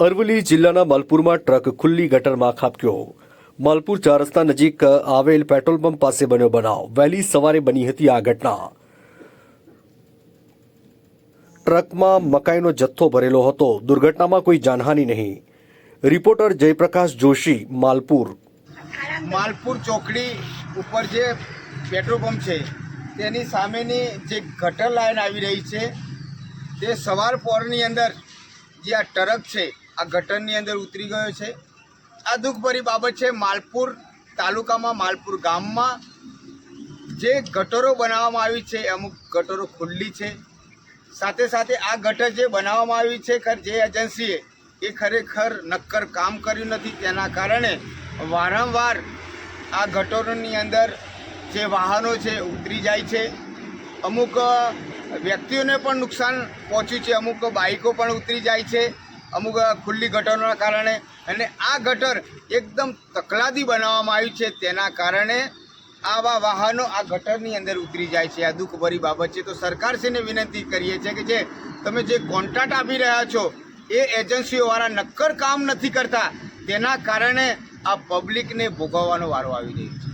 અરવલ્લી જિલ્લાના માલપુરમાં ટ્રક ખુલ્લી ગટરમાં ખાબક્યો. માલપુર ચાર રસ્તા નજીક આવેલ પેટ્રોલ પંપ પાસે બન્યો બનાવ. વહેલી સવારે બની હતી આ ઘટના. ટ્રકમાં મકાઈનો જથ્થો ભરેલો હતો. દુર્ઘટનામાં કોઈ જાનહાનિ નહીં. રિપોર્ટર જયપ્રકાશ જોશી, માલપુર. માલપુર ચોકડી ઉપર જે પેટ્રોલ પંપ છે, તેની સામેની જે ગટર લાઈન આવી રહી છે, તે સવાર પોરની અંદર જે આ ટ્રક છે આ ગટરની અંદર ઉતરી ગયો છે. આ દુઃખભરી બાબત છે માલપુર તાલુકામાં, માલપુર ગામમાં. જે ગટરો બનાવવામાં આવી છે, અમુક ગટરો ખુલ્લી છે. સાથે સાથે આ ગટર જે બનાવવામાં આવી છે, ખર જે એજન્સીએ, એ ખરેખર નક્કર કામ કર્યું નથી. તેના કારણે વારંવાર આ ગટરોની અંદર જે વાહનો છે, ઉતરી જાય છે. અમુક વ્યક્તિઓને પણ નુકસાન પહોંચ્યું છે, અમુક બાઇકો પણ ઉતરી જાય છે. અમુક ખુલ્લી ગટરોના કારણે અને આ ગટર એકદમ તકલાદી બનાવવામાં આવી છે તેના કારણે આવા વાહનો આ ગટરની અંદર ઉતરી જાય છે. આ દુઃખભરી બાબત છે. તો સરકારશ્રીને વિનંતી કરીએ છીએ કે જે તમે જે કોન્ટ્રાક્ટ આપી રહ્યા છો એ એજન્સીઓવાળા નક્કર કામ નથી કરતા. તેના કારણે આ પબ્લિકને ભોગવવાનો વારો આવી રહ્યો છે.